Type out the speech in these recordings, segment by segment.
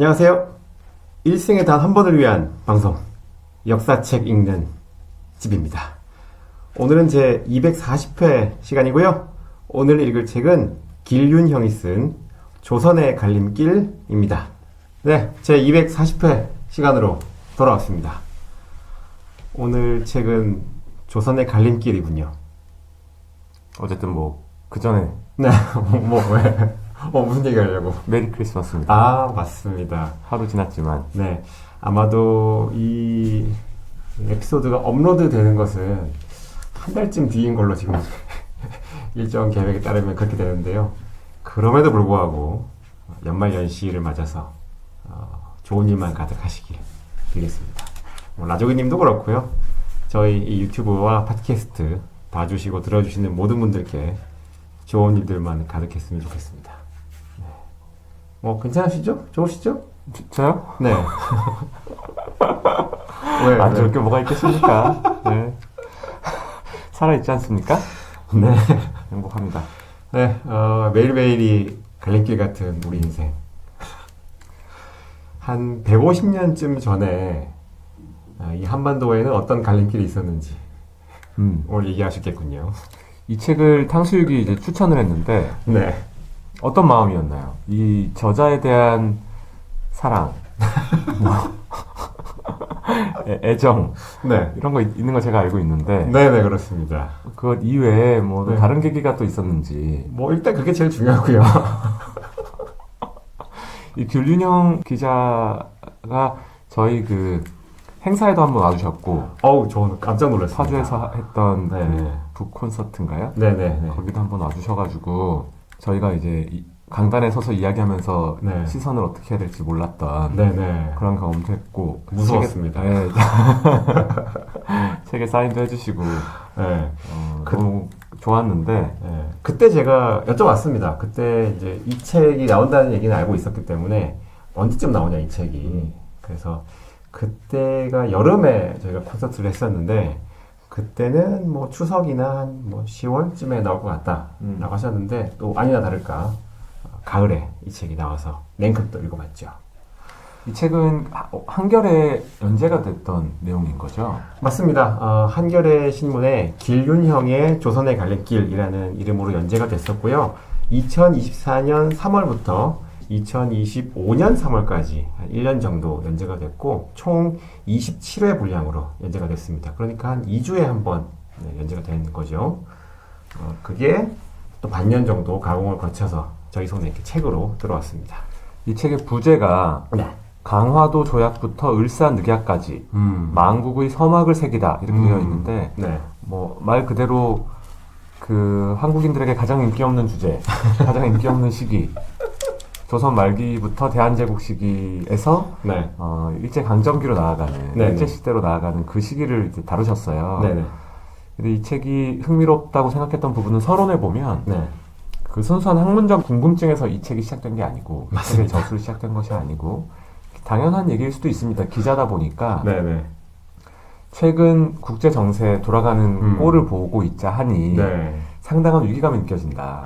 안녕하세요. 일생에 단 한 번을 위한 방송, 역사책 읽는 집입니다. 오늘은 제 240회 시간이고요. 오늘 읽을 책은 길윤 형이 쓴 조선의 갈림길입니다. 네, 제 240회 시간으로 돌아왔습니다. 오늘 책은 조선의 갈림길이군요. 어쨌든 뭐, 그 전에 네, 뭐, 왜? 어, 무슨 얘기 하려고? 메리 크리스마스입니다. 아, 맞습니다. 하루 지났지만. 네. 아마도 이 에피소드가 업로드 되는 것은 한 달쯤 뒤인 걸로 지금 일정 계획에 따르면 그렇게 되는데요. 그럼에도 불구하고 연말 연시를 맞아서 어, 좋은 일만 가득하시길 빌겠습니다. 뭐, 라조기 님도 그렇고요. 저희 이 유튜브와 팟캐스트 봐주시고 들어주시는 모든 분들께 좋은 일들만 가득했으면 좋겠습니다. 네. 뭐 괜찮으시죠? 좋으시죠? 저, 저요? 네. 왜? 안 왜? 좋을 게 뭐가 있겠습니까? 네. 살아있지 않습니까? 네. 행복합니다. 네. 어, 매일매일이 갈림길 같은 우리 인생. 한 150년쯤 전에 아, 이 한반도에는 어떤 갈림길이 있었는지 음. 오늘 얘기하셨겠군요. 이 책을 탕수육이 이제 추천을 했는데, 네. 어떤 마음이었나요? 이 저자에 대한 사랑, 뭐, 애- 애정, 네. 이런 거 있- 있는 거 제가 알고 있는데, 네네, 그렇습니다. 그것 이외에 뭐 네. 다른 계기가 또 있었는지, 뭐, 일단 그게 제일 중요하고요. 이 귤윤영 기자가 저희 그 행사에도 한번 와주셨고, 어우, 저는 깜짝 놀랐습니다. 파주에서 했던 네. 그 북 콘서트인가요? 네네네. 거기도 한번 와주셔가지고 저희가 이제 이- 강단에 서서 이야기하면서 네. 시선을 어떻게 해야 될지 몰랐던 네네. 그런 경험도 했고 그 무서웠습니다. 책에, 네. 책에 사인도 해주시고 네. 어, 그- 너무 좋았는데 예, 그때 제가 여쭤봤습니다. 그때 이제 이 책이 나온다는 얘기는 알고 있었기 때문에 언제쯤 나오냐 이 책이. 그래서 그때가 여름에 저희가 콘서트를 했었는데 그때는 뭐 추석이나 한뭐 10월쯤에 나올 것 같다라고 음. 하셨는데 또 아니나 다를까 어, 가을에 이 책이 나와서 냉큼 읽어봤죠. 이 책은 하- 한결에 연재가 됐던 내용인 거죠. 맞습니다. 어, 한겨레 신문에 길윤형의 조선의 갈림길이라는 이름으로 연재가 됐었고요. 2024년 3월부터 2025년 3월까지 한 1년 정도 연재가 됐고 총 27회 분량으로 연재가 됐습니다. 그러니까 한 2주에 한 번 연재가 되는 거죠. 어, 그게 또 반년 정도 가공을 거쳐서 저희 손에 이렇게 책으로 들어왔습니다. 이 책의 부제가 네. 강화도 조약부터 을사 늑약까지 음. 망국의 서막을 새기다 이렇게 음. 되어 있는데 네. 뭐말 그대로 그 한국인들에게 가장 인기 없는 주제, 가장 인기 없는 시기, 조선 말기부터 대한제국 시기에서 네. 어, 일제 강점기로 나아가는 네네. 일제 시대로 나아가는 그 시기를 이제 다루셨어요. 네네. 근데 이 책이 흥미롭다고 생각했던 부분은 서론에 보면 네. 그 순수한 학문적 궁금증에서 이 책이 시작된 게 아니고 이 책의. 저술이 시작된 것이 아니고 당연한 얘기일 수도 있습니다. 기자다 보니까 네네. 최근 국제 정세 돌아가는 음. 꼴을 보고 있자 하니 네. 상당한 위기감이 느껴진다.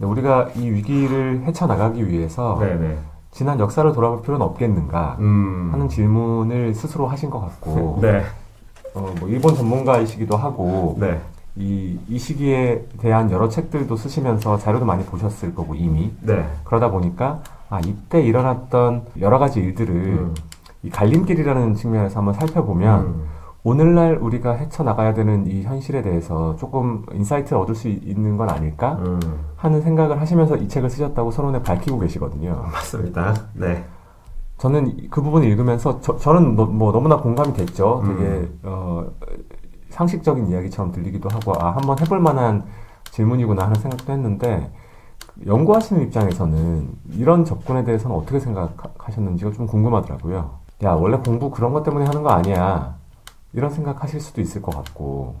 근데 우리가 이 위기를 헤쳐나가기 위해서 네네. 지난 역사를 돌아볼 필요는 없겠는가 음. 하는 질문을 스스로 하신 것 같고 네. 어, 뭐 일본 전문가이시기도 하고 네. 이, 이 시기에 대한 여러 책들도 쓰시면서 자료도 많이 보셨을 거고 이미 네. 그러다 보니까 아 이때 일어났던 여러 가지 일들을 음. 이 갈림길이라는 측면에서 한번 살펴보면 음. 오늘날 우리가 헤쳐나가야 되는 이 현실에 대해서 조금 인사이트를 얻을 수 있는 건 아닐까 음. 하는 생각을 하시면서 이 책을 쓰셨다고 서론에 밝히고 계시거든요. 맞습니다. 네. 저는 이- 그 부분을 읽으면서 저, 저는 너, 뭐 너무나 공감이 됐죠. 되게 음. 어, 상식적인 이야기처럼 들리기도 하고 아 한번 해볼 만한 질문이구나 하는 생각도 했는데 연구하시는 입장에서는 이런 접근에 대해서는 어떻게 생각하셨는지가 좀 궁금하더라고요. 야 원래 공부 그런 것 때문에 하는 거 아니야. 이런 생각하실 수도 있을 것 같고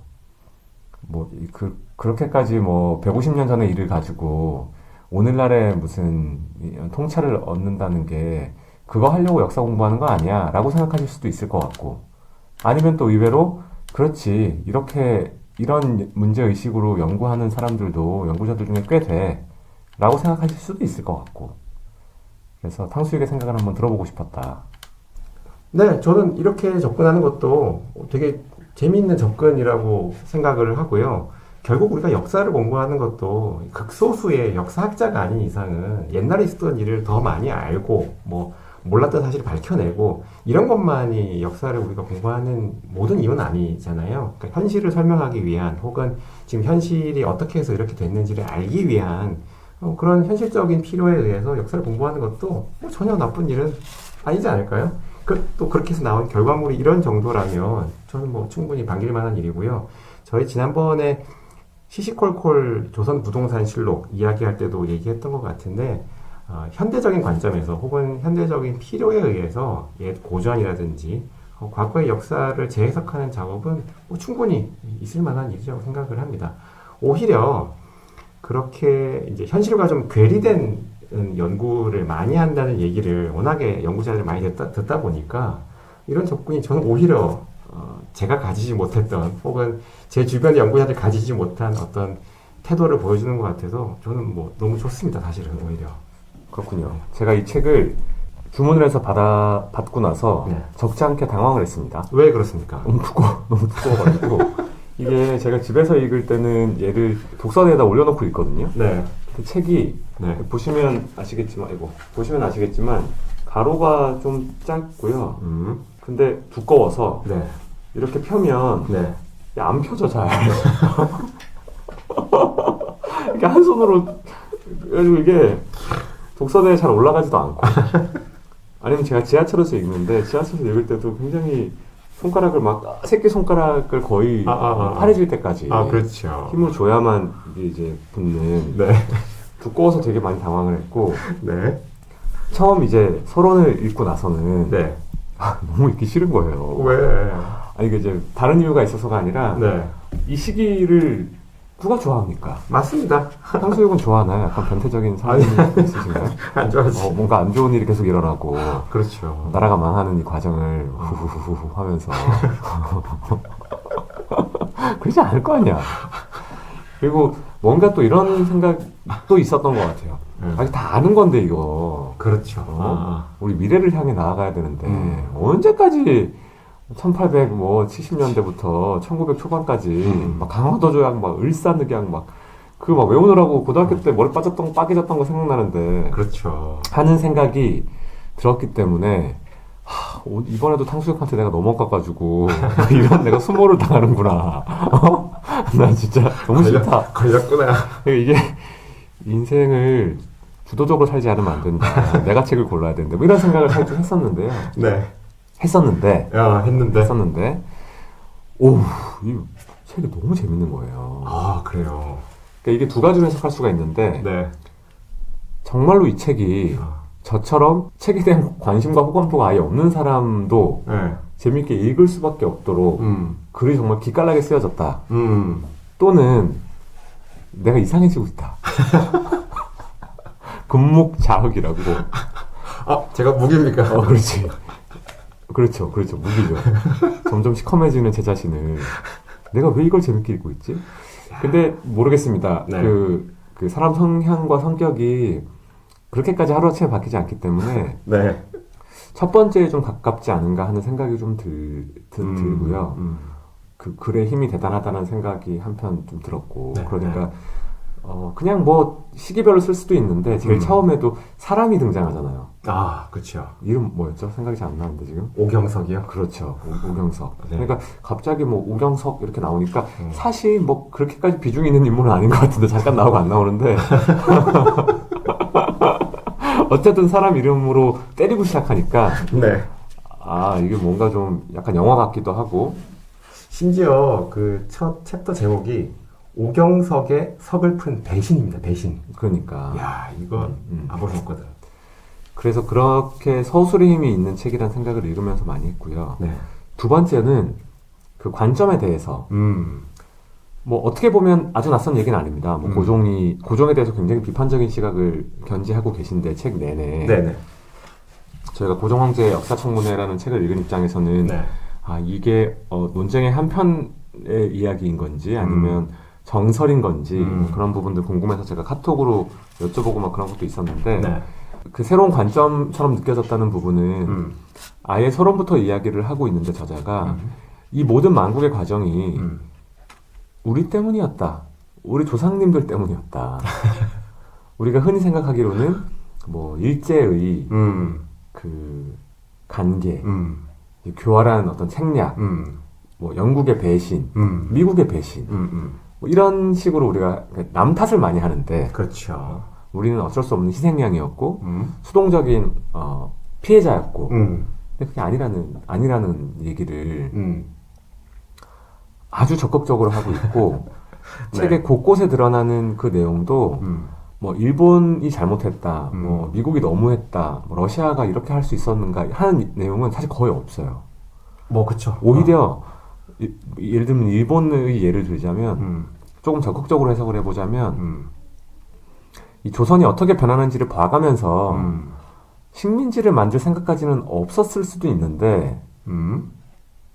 뭐 그 그렇게까지 뭐 150년 전의 일을 가지고 오늘날에 무슨 이 통찰을 얻는다는 게 그거 하려고 역사 공부하는 거 아니야 라고 생각하실 수도 있을 것 같고 아니면 또 의외로 그렇지 이렇게 이런 문제의식으로 연구하는 사람들도 연구자들 중에 꽤 돼. 라고 생각하실 수도 있을 것 같고. 그래서 탕수육의 생각을 한번 들어보고 싶었다. 네, 저는 이렇게 접근하는 것도 되게 재미있는 접근이라고 생각을 하고요. 결국 우리가 역사를 공부하는 것도 극소수의 역사학자가 아닌 이상은 옛날에 있었던 일을 더 많이 알고 뭐 몰랐던 사실을 밝혀내고 이런 것만이 역사를 우리가 공부하는 모든 이유는 아니잖아요. 그러니까 현실을 설명하기 위한 혹은 지금 현실이 어떻게 해서 이렇게 됐는지를 알기 위한 어, 그런 현실적인 필요에 의해서 역사를 공부하는 것도 뭐 전혀 나쁜 일은 아니지 않을까요? 그, 또 그렇게 해서 나온 결과물이 이런 정도라면 저는 뭐 충분히 반길 만한 일이고요. 저희 지난번에 시시콜콜 조선 부동산 실록 이야기할 때도 얘기했던 것 같은데 어, 현대적인 관점에서 혹은 현대적인 필요에 의해서 옛 고전이라든지 어, 과거의 역사를 재해석하는 작업은 뭐 충분히 있을 만한 일이라고 생각을 합니다. 오히려 그렇게 이제 현실과 좀 괴리된 음, 연구를 많이 한다는 얘기를 워낙에 연구자들이 많이 듣다, 듣다 보니까 이런 접근이 저는 오히려 어, 제가 가지지 못했던 혹은 제 주변의 연구자들 가지지 못한 어떤 태도를 보여주는 것 같아서 저는 뭐 너무 좋습니다 사실은 오히려 그렇군요. 제가 이 책을 주문을 해서 받아 받고 나서 네. 적지 않게 당황을 했습니다. 왜 그렇습니까? 너무 두꺼워, 너무 두꺼워가지고 이게 제가 집에서 읽을 때는 얘를 독서대에다 올려놓고 읽거든요. 네, 근데 책이 네, 보시면 아시겠지만, 이거 보시면 아시겠지만 가로가 좀 짧고요. 음, 근데 두꺼워서 네, 이렇게 펴면 네, 안 펴져 잘. 이렇게 한 손으로 그래가지고 이게 독서대에 잘 올라가지도 않고 아니면 제가 지하철에서 읽는데 지하철에서 읽을 때도 굉장히 손가락을 막 새끼 손가락을 거의 아, 아, 아. 파래질 때까지 아 그렇죠. 힘을 줘야만 이게 이제 붙는 네, 두꺼워서 되게 많이 당황을 했고 네, 처음 이제 서론을 읽고 나서는 네. 아, 너무 읽기 싫은 거예요. 왜? 아니 이게 이제 다른 이유가 있어서가 아니라 네, 이 시기를 누가 좋아합니까? 맞습니다. 탕수육은 좋아하나요? 약간 변태적인. 삶이 있으신가요? 안 좋아하지. 어, 뭔가 안 좋은 일이 계속 일어나고 그렇죠. 나라가 망하는 이 과정을 후후후후 하면서 그러지 않을 거 아니야. 그리고 뭔가 또 이런 생각도 있었던 것 같아요. 네. 아직 다 아는 건데 이거 그렇죠. 어? 우리 미래를 향해 나아가야 되는데 음. 언제까지 1800 뭐 70년대부터 1900 초반까지 음. 막 강화도 조약 막 을사늑약 막 그 막 외우느라고 고등학교 때 머리 빠졌던 거 빠개졌던 거 생각나는데 그렇죠. 하는 생각이 들었기 때문에 하, 오- 이번에도 탕수육한테 내가 넘어가가지고 이런 내가 수모를 당하는구나. 어? 나 진짜 너무 싫다. 걸렸구나. 이게 인생을 주도적으로 살지 않으면 안 된다. 내가 책을 골라야 된다. 뭐 이런 생각을 살짝 했었는데요. 네. 했었는데 야, 했는데. 했었는데 오, 이 책이 너무 재밌는 거예요. 아, 그래요. 그러니까 이게 두 가지로 해석할 수가 있는데 네. 정말로 이 책이 아, 저처럼 책에 대한 관심과 호감도가 아예 없는 사람도 네. 재밌게 읽을 수밖에 없도록 음, 글이 정말 기깔나게 쓰여졌다. 음. 또는 내가 이상해지고 있다. 금목자흑이라고. 아, 제가 무기입니까? 어, 그렇지. 그렇죠, 그렇죠. 무기죠. 점점 시커매지는 제 자신을. 내가 왜 이걸 재밌게 읽고 있지? 근데 모르겠습니다. 네. 그, 그 사람 성향과 성격이 그렇게까지 하루아침에 바뀌지 않기 때문에 네. 첫 번째에 좀 가깝지 않은가 하는 생각이 좀 들, 들, 음, 들고요. 음. 그 글의 힘이 대단하다는 생각이 한편 좀 들었고 네, 그러니까 어 그냥 뭐 시기별로 쓸 수도 있는데 제일 음. 처음에도 사람이 등장하잖아요. 아, 그렇죠. 이름 뭐였죠? 생각이 잘 안 나는데 지금. 오경석이요? 그렇죠. 오, 경석 네. 그러니까 갑자기 뭐 오경석 이렇게 나오니까 음. 사실 뭐 그렇게까지 비중이 있는 인물은 아닌 것 같은데 잠깐 나오고 안 나오는데 어쨌든 사람 이름으로 때리고 시작하니까 네. 아 이게 뭔가 좀 약간 영화 같기도 하고 심지어 그 첫 챕터 제목이 오경석의 서글픈 배신입니다. 배신. 그러니까 야, 이거 음. 안볼수 없거든. 그래서 그렇게 서술의 힘이 있는 책이라는 생각을 읽으면서 많이 했고요. 네. 두 번째는 그 관점에 대해서 음. 뭐 어떻게 보면 아주 낯선 얘기는 아닙니다. 뭐 음. 고종이 고종에 대해서 굉장히 비판적인 시각을 견지하고 계신데 책 내내 네네. 저희가 고종 황제의 역사 청문회라는 책을 읽은 입장에서는 네. 아 이게 어, 논쟁의 한 편의 이야기인 건지 아니면 정설인 건지 음. 뭐 그런 부분들 궁금해서 제가 카톡으로 여쭤보고 막 그런 것도 있었는데 네. 그 새로운 관점처럼 느껴졌다는 부분은 음. 아예 서론부터 이야기를 하고 있는데 저자가 음. 이 모든 만국의 과정이 음. 우리 때문이었다. 우리 조상님들 때문이었다. 우리가 흔히 생각하기로는 뭐 일제의 음. 그 간계, 음. 이 교활한 어떤 책략, 음. 뭐 영국의 배신, 음. 미국의 배신, 음. 음. 뭐 이런 식으로 우리가 남 탓을 많이 하는데 그렇죠. 우리는 어쩔 수 없는 희생양이었고 음. 수동적인 어, 피해자였고 음. 근데 그게 아니라는 아니라는 얘기를 음. 아주 적극적으로 하고 있고 네. 책의 곳곳에 드러나는 그 내용도 음. 뭐 일본이 잘못했다, 음. 뭐 미국이 너무했다, 뭐 러시아가 이렇게 할 수 있었는가 하는 내용은 사실 거의 없어요. 뭐 그쵸. 오히려 이- 예를 들면 일본의 예를 들자면 음. 조금 적극적으로 해석을 해보자면 음. 이 조선이 어떻게 변하는지를 봐가면서 음. 식민지를 만들 생각까지는 없었을 수도 있는데 음.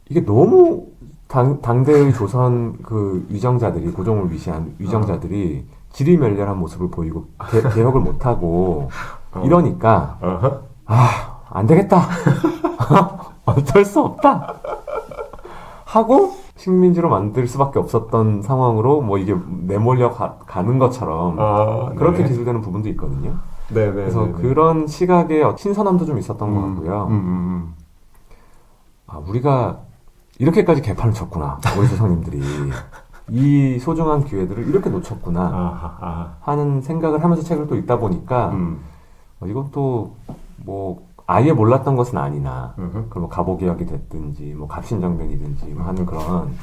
이게 너무 당, 당대의 조선 그 위정자들이 고종을 위시한 위정자들이 지리멸렬한 모습을 보이고 개, 개혁을 못하고 어. 이러니까 어허. 아, 안 되겠다. 어쩔 수 없다. 하고 식민지로 만들 수밖에 없었던 상황으로 뭐 이게 내몰려 가, 는 것처럼 아, 그렇게 네. 기술되는 부분도 있거든요. 네, 네. 그래서 네, 네. 그런 시각의 어- 신선함도 좀 있었던 것 같고요. 음, 음, 아, 우리가 이렇게까지 개판을 쳤구나. 우리 조상님들이. 이 소중한 기회들을 이렇게 음. 놓쳤구나. 아하, 아. 하는 생각을 하면서 책을 또 읽다 보니까 음. 어, 이건 또뭐 아예 몰랐던 것은 아니나. 그뭐 갑오개혁이 됐든지 뭐 갑신정변이든지 뭐 하는 그런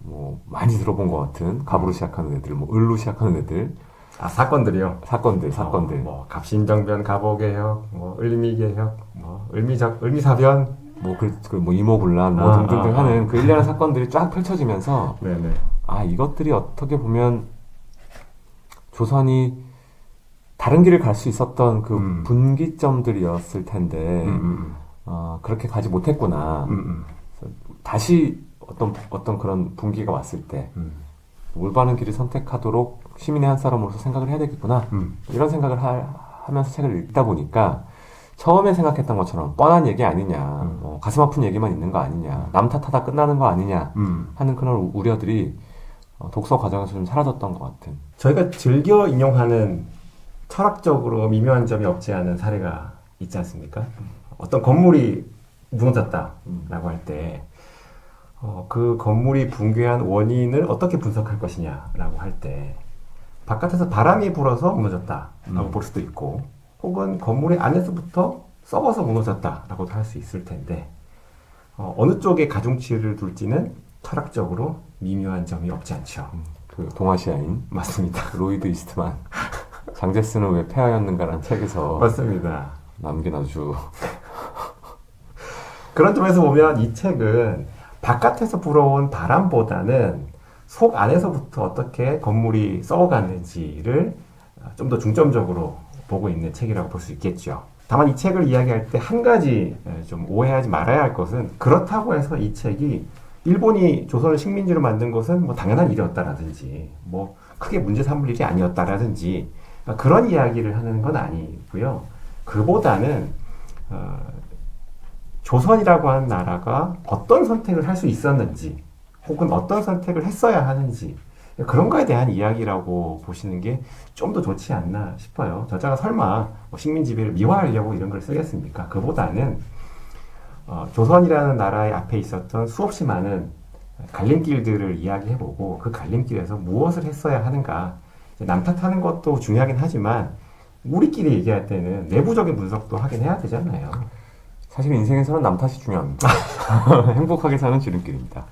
뭐 많이 들어본 것 같은 갑으로 시작하는 애들 뭐 을로 시작하는 애들 아, 사건들이요. 사건들 사건들 어, 뭐 갑신정변, 갑오개혁, 뭐 을미개혁, 뭐 을미작, 을미사변. 뭐, 그, 그, 뭐, 이모군란, 뭐, 아, 등등등 아, 아. 하는 그 일련의 사건들이 쫙 펼쳐지면서, 네, 네. 아, 이것들이 어떻게 보면, 조선이 다른 길을 갈 수 있었던 그 음. 분기점들이었을 텐데, 음, 음, 어, 그렇게 가지 못했구나. 음, 음, 다시 어떤, 어떤 그런 분기가 왔을 때, 음, 올바른 길을 선택하도록 시민의 한 사람으로서 생각을 해야 되겠구나. 음. 이런 생각을 하, 면서 책을 읽다 보니까 처음에 생각했던 것처럼 뻔한 얘기 아니냐, 음. 뭐 가슴 아픈 얘기만 있는 거 아니냐, 남 탓하다 끝나는 거 아니냐 음. 하는 그런 우- 우려들이 어, 독서 과정에서 좀 사라졌던 것 같은. 저희가 즐겨 인용하는 철학적으로 미묘한 점이 없지 않은 사례가 있지 않습니까? 어떤 건물이 무너졌다라고 할 때, 어, 그 건물이 붕괴한 원인을 어떻게 분석할 것이냐라고 할 때, 바깥에서 바람이 불어서 무너졌다라고 음. 볼 수도 있고, 혹은 건물의 안에서부터 썩어서 무너졌다라고도 할 수 있을 텐데, 어, 어느 쪽에 가중치를 둘지는 철학적으로 미묘한 점이 없지 않죠. 그 동아시아인 맞습니다. 로이드 이스트만 장제스는 왜 폐하였는가라는 책에서 맞습니다. 남긴 아주 그런 점에서 보면 이 책은 바깥에서 불어온 바람보다는 속 안에서부터 어떻게 건물이 썩어가는지를 좀 더 중점적으로 보고 있는 책이라고 볼 수 있겠죠. 다만 이 책을 이야기할 때 한 가지 좀 오해하지 말아야 할 것은 그렇다고 해서 이 책이 일본이 조선을 식민지로 만든 것은 뭐 당연한 일이었다라든지 뭐 크게 문제 삼을 일이 아니었다라든지 그런 이야기를 하는 건 아니고요. 그보다는 어, 조선이라고 하는 나라가 어떤 선택을 할 수 있었는지, 혹은 어떤 선택을 했어야 하는지, 그런 거에 대한 이야기라고 보시는 게 좀 더 좋지 않나 싶어요. 저자가 설마 뭐 식민 지배를 미화하려고 이런 걸 쓰겠습니까? 그보다는 어, 조선이라는 나라의 앞에 있었던 수없이 많은 갈림길들을 이야기해보고 그 갈림길에서 무엇을 했어야 하는가. 이제 남 탓하는 것도 중요하긴 하지만 우리끼리 얘기할 때는 내부적인 분석도 하긴 해야 되잖아요. 사실 인생에서는 남 탓이 중요합니다. 행복하게 사는 지름길입니다.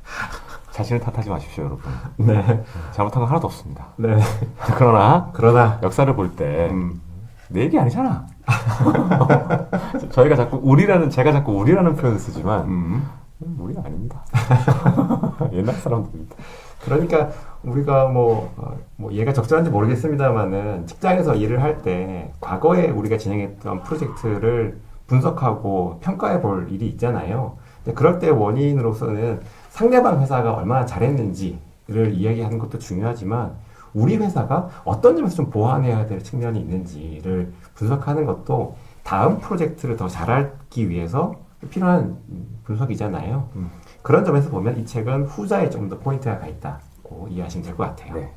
자신을 탓하지 마십시오, 여러분. 네. 잘못한 건 하나도 없습니다. 네. 그러나 그러나 역사를 볼때내 음, 얘기 아니잖아. 저희가 자꾸 우리라는 제가 자꾸 우리라는 표현을 쓰지만 음. 음, 우리가 아닙니다. 옛날 사람들입니다. 그러니까 우리가 뭐, 어, 뭐 얘가 적절한지 모르겠습니다만은 직장에서 일을 할 때 과거에 우리가 진행했던 프로젝트를 분석하고 평가해 볼 일이 있잖아요. 그럴 때 원인으로서는 상대방 회사가 얼마나 잘했는지를 이야기하는 것도 중요하지만 우리 회사가 어떤 점에서 좀 보완해야 될 측면이 있는지를 분석하는 것도 다음 프로젝트를 더 잘하기 위해서 필요한 분석이잖아요. 음. 그런 점에서 보면 이 책은 후자에 좀 더 포인트가 가 있다고 이해하시면 될 것 같아요. 네.